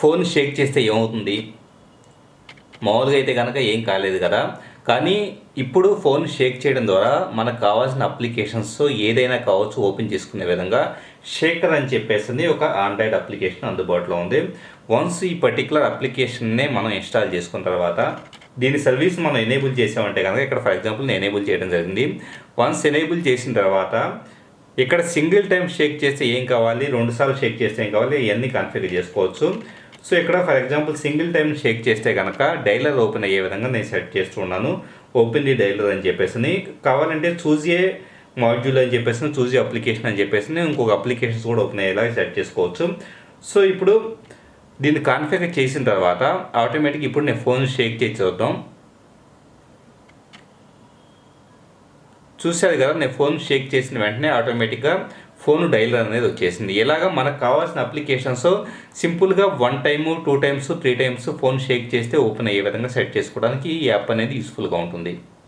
Phone shake చేస్తే ఏమవుతుంది? మామూలుగా అయితే కనుక ఏం కాలేదు కదా. కానీ ఇప్పుడు ఫోన్ షేక్ చేయడం ద్వారా మనకు కావాల్సిన అప్లికేషన్స్ ఏదైనా కావచ్చు ఓపెన్ చేసుకునే విధంగా షేకర్ అని చెప్పేసింది ఒక ఆండ్రాయిడ్ అప్లికేషన్ అందుబాటులో ఉంది. వన్స్ ఈ పర్టికులర్ అప్లికేషన్నే మనం ఇన్స్టాల్ చేసుకున్న తర్వాత దీని సర్వీస్ మనం ఎనేబుల్ చేసామంటే కనుక ఇక్కడ ఫర్ ఎగ్జాంపుల్ నేను ఎనేబుల్ చేయడం జరిగింది. వన్స్ ఎనేబుల్ చేసిన తర్వాత ఇక్కడ సింగిల్ టైం షేక్ చేస్తే ఏం కావాలి? రెండు సార్లు షేక్ చేస్తే ఏం కావాలి? ఇవన్నీ కన్ఫిగర్ చేసుకోవచ్చు. సో ఇక్కడ for example single time shake చేస్తే కనుక డైలర్ ఓపెన్ అయ్యే విధంగా నేను సెట్ చేస్తున్నాను. ఓపెన్ ది డైలర్ అని చెప్పేసి. కావాలంటే చూజే మాడ్యూల్ అని చెప్పేసి చూజే అప్లికేషన్ అని చెప్పేసి ఇంకొక అప్లికేషన్స్ కూడా ఓపెన్ అయ్యేలాగా సెట్ చేసుకోవచ్చు. సో ఇప్పుడు దీన్ని కాన్ఫిగర్ చేసిన తర్వాత ఆటోమేటిక్ ఇప్పుడు నేను ఫోన్ షేక్ చేసి చూద్దాం. చూశారు కదా నేను ఫోన్ షేక్ చేసిన వెంటనే ఆటోమేటిక్గా ఫోన్ డైలర్ అనేది వచ్చేసింది. ఇలాగ మనకు కావాల్సిన అప్లికేషన్స్ సింపుల్గా one time two times three times phone shake చేస్తే ఓపెన్ అయ్యే విధంగా సెట్ చేసుకోవడానికి ఈ యాప్ అనేది యూస్ఫుల్గా ఉంటుంది.